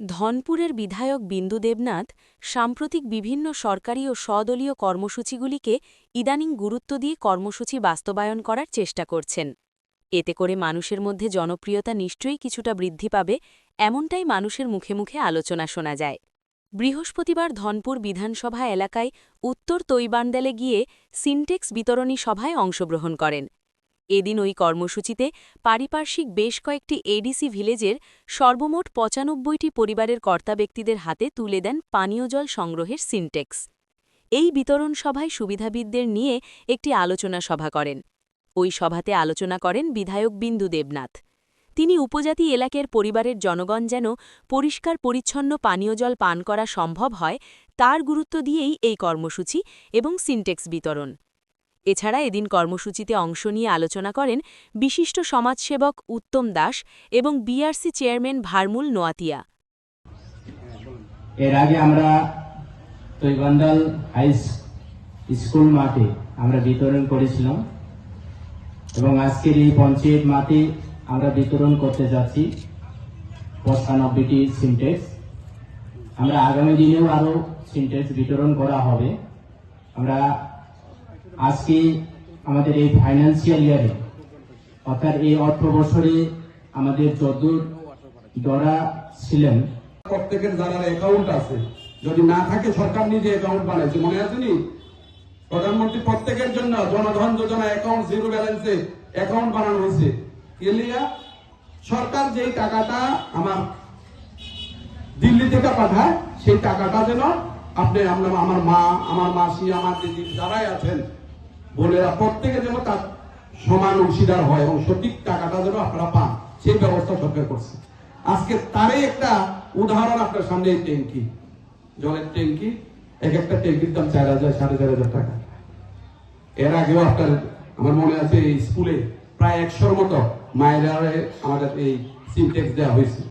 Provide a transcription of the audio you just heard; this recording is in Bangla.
ধনপুরের বিধায়ক বিন্দু দেবনাথ সাম্প্রতিক বিভিন্ন সরকারি ও স্বদলীয় কর্মসূচিগুলিকে ইদানিং গুরুত্ব দিয়ে কর্মসূচি বাস্তবায়ন করার চেষ্টা করছেন। এতে করে মানুষের মধ্যে জনপ্রিয়তা নিশ্চয়ই কিছুটা বৃদ্ধি পাবে, এমনটাই মানুষের মুখে মুখে আলোচনা শোনা যায়। বৃহস্পতিবার ধনপুর বিধানসভা এলাকায় উত্তর তৈবান্ডালে গিয়ে সিনটেক্স বিতরণী সভায় অংশগ্রহণ করেন। এদিন ওই কর্মসূচিতে পারিপার্শ্বিক বেশ কয়েকটি এডিসি ভিলেজের সর্বমোট পঁচানব্বইটি পরিবারের কর্তা ব্যক্তিদের হাতে তুলে দেন পানীয় জল সংগ্রহের সিনটেক্স। এই বিতরণ সভায় সুবিধাবিদদের নিয়ে একটি আলোচনা সভা করেন। ওই সভাতে আলোচনা করেন বিধায়ক বিন্দু দেবনাথ। তিনি উপজাতি এলাকার পরিবারের জনগণ যেন পরিষ্কার পরিচ্ছন্ন পানীয় জল পান করা সম্ভব হয়, তার গুরুত্ব দিয়েই এই কর্মসূচি এবং সিনটেক্স বিতরণ। এছাড়া এদিন কর্মসূচিতে অংশ নিয়ে আলোচনা করেন বিশিষ্ট সমাজসেবক উত্তম দাস এবং বিআরসি চেয়ারম্যান ভারমুল নোয়াতিয়া। এর আগে আমরা তৈবান্ডাল হাই স্কুল মাঠে আমরা বিতরণ করেছিলাম এবং আজকের এই পঞ্চায়েত মাঠে আমরা বিতরণ করতে যাচ্ছি পঁচানব্বইটি সিনটেক্স আমরা আগামী দিনেও আরও সিনটেক্স বিতরণ করা হবে। আমরা আজকে আমাদের এই ফাইন্যান্সিয়াল ইয়ারে অর্থাৎ এই অর্থ বছরে আমাদের যদুর দরা ছিলেন। প্রত্যেকের যারা অ্যাকাউন্ট আছে, যদি না থাকে সরকার নিজে অ্যাকাউন্ট বানাইছে, মনে আছে নি? প্রধানমন্ত্রী প্রত্যেকের জন্য জনধন যোজনা অ্যাকাউন্ট জিরো ব্যালেন্সে অ্যাকাউন্ট বানানো হয়েছে। এলিয়া সরকার যেই টাকাটা আমার দিল্লি থেকে পাঠায়, সেই টাকাটা যেন আপনি আমার মা, আমার মাসি, আমার দিদি যারাই আছেন বোনেরা প্রত্যেকে যেন তার সমান অংশীদার হয় এবং সঠিক টাকাটা যেন আপনারা পান, সেই ব্যবস্থা সরকার করছে। আজকে তারই একটা উদাহরণ আপনার সামনে এই ট্যাঙ্কি। জলের ট্যাঙ্কি, এক একটা ট্যাঙ্কির দাম চার হাজার, সাড়ে চার হাজার টাকা। এর আগেও আপনার, আমার মনে আছে এই স্কুলে প্রায় একশোর মতো মায়েরা আমাদের এই সিনটেক্স দেওয়া হয়েছে।